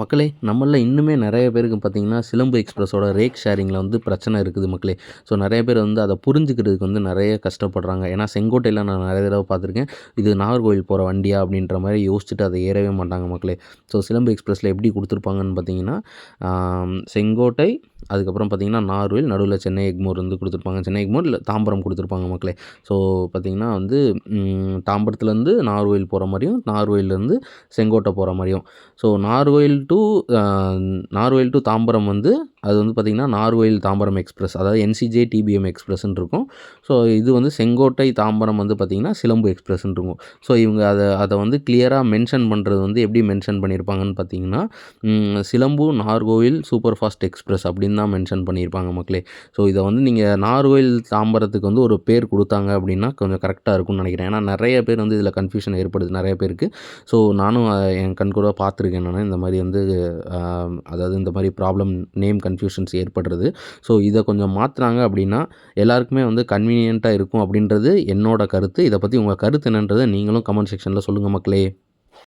மக்களே நம்மளில் இன்னுமே நிறைய பேருக்கு பார்த்தீங்கன்னா சிலம்பு எக்ஸ்பிரஸோட ரேக் ஷேரிங்கில் வந்து பிரச்சனை இருக்குது மக்களே. ஸோ நிறைய பேர் வந்து அதை புரிஞ்சுக்கிறதுக்கு வந்து நிறைய கஷ்டப்படுறாங்க. ஏன்னா செங்கோட்டையில் நான் நிறைய தடவை பார்த்துருக்கேன். இது நாகர்கோவில் போகிற வண்டியா அப்படின்ற மாதிரி யோசிச்சுட்டு அதை ஏறவே மாட்டாங்க மக்களே. ஸோ சிலம்பு எக்ஸ்பிரஸில் எப்படி கொடுத்துருப்பாங்கன்னு பார்த்தீங்கன்னா செங்கோட்டை அதுக்கப்புறம் பார்த்தீங்கன்னா நார்வேல் நடுவில் சென்னை எக்மோர் வந்து கொடுத்துருப்பாங்க. சென்னை எக்மோர் இல்லை தாம்பரம் கொடுத்துருப்பாங்க மக்களே. ஸோ பார்த்தீங்கன்னா வந்து தாம்பரத்துலேருந்து நார்வேல் போகிற மாதிரியும் நார்வேலேருந்து செங்கோட்டை போகிற மாதிரியும். So Narvel to Narvel to Tambaram வந்து அது வந்து பார்த்திங்கன்னா நார்வயில் தாம்பரம் எக்ஸ்பிரஸ் அதாவது என்சிஜே டிபிஎம் எக்ஸ்பிரஸ்ன்னு இருக்கும். ஸோ இது வந்து செங்கோட்டை தாம்பரம் வந்து பார்த்திங்கன்னா சிலம்பு எக்ஸ்பிரஸ்ன்னு இருக்கும். ஸோ இவங்க அதை அதை வந்து கிளியராக மென்ஷன் பண்ணுறது வந்து எப்படி மென்ஷன் பண்ணியிருப்பாங்கன்னு பார்த்தீங்கன்னா சிலம்பு நார்கோவில் சூப்பர் ஃபாஸ்ட் எக்ஸ்பிரஸ் அப்படின்னு தான் மென்ஷன் பண்ணியிருப்பாங்க மக்களே. ஸோ இதை வந்து நீங்கள் நார்கோயில் தாம்பரத்துக்கு வந்து ஒரு பேர் கொடுத்தாங்க அப்படின்னா கொஞ்சம் கரெக்டாக இருக்கும்னு நினைக்கிறேன். ஏன்னா நிறைய பேர் வந்து இதில் கன்ஃபியூஷன் ஏற்படுது நிறைய பேருக்கு. ஸோ நானும் என் கண் கூட பார்த்துருக்கேன் நான். இந்த மாதிரி வந்து அதாவது இந்த மாதிரி ப்ராப்ளம் நேம் கன்ஃபியூஷன்ஸ் ஏற்படுறது. ஸோ இதை கொஞ்சம் மாற்றினாங்க அப்படின்னா எல்லாருக்குமே வந்து கன்வீனியண்ட்டாக இருக்கும் அப்படின்றது என்னோட கருத்து. இதை பற்றி உங்கள் கருத்து என்னன்றதை நீங்களும் கமெண்ட் செக்ஷனில் சொல்லுங்கள் மக்களே.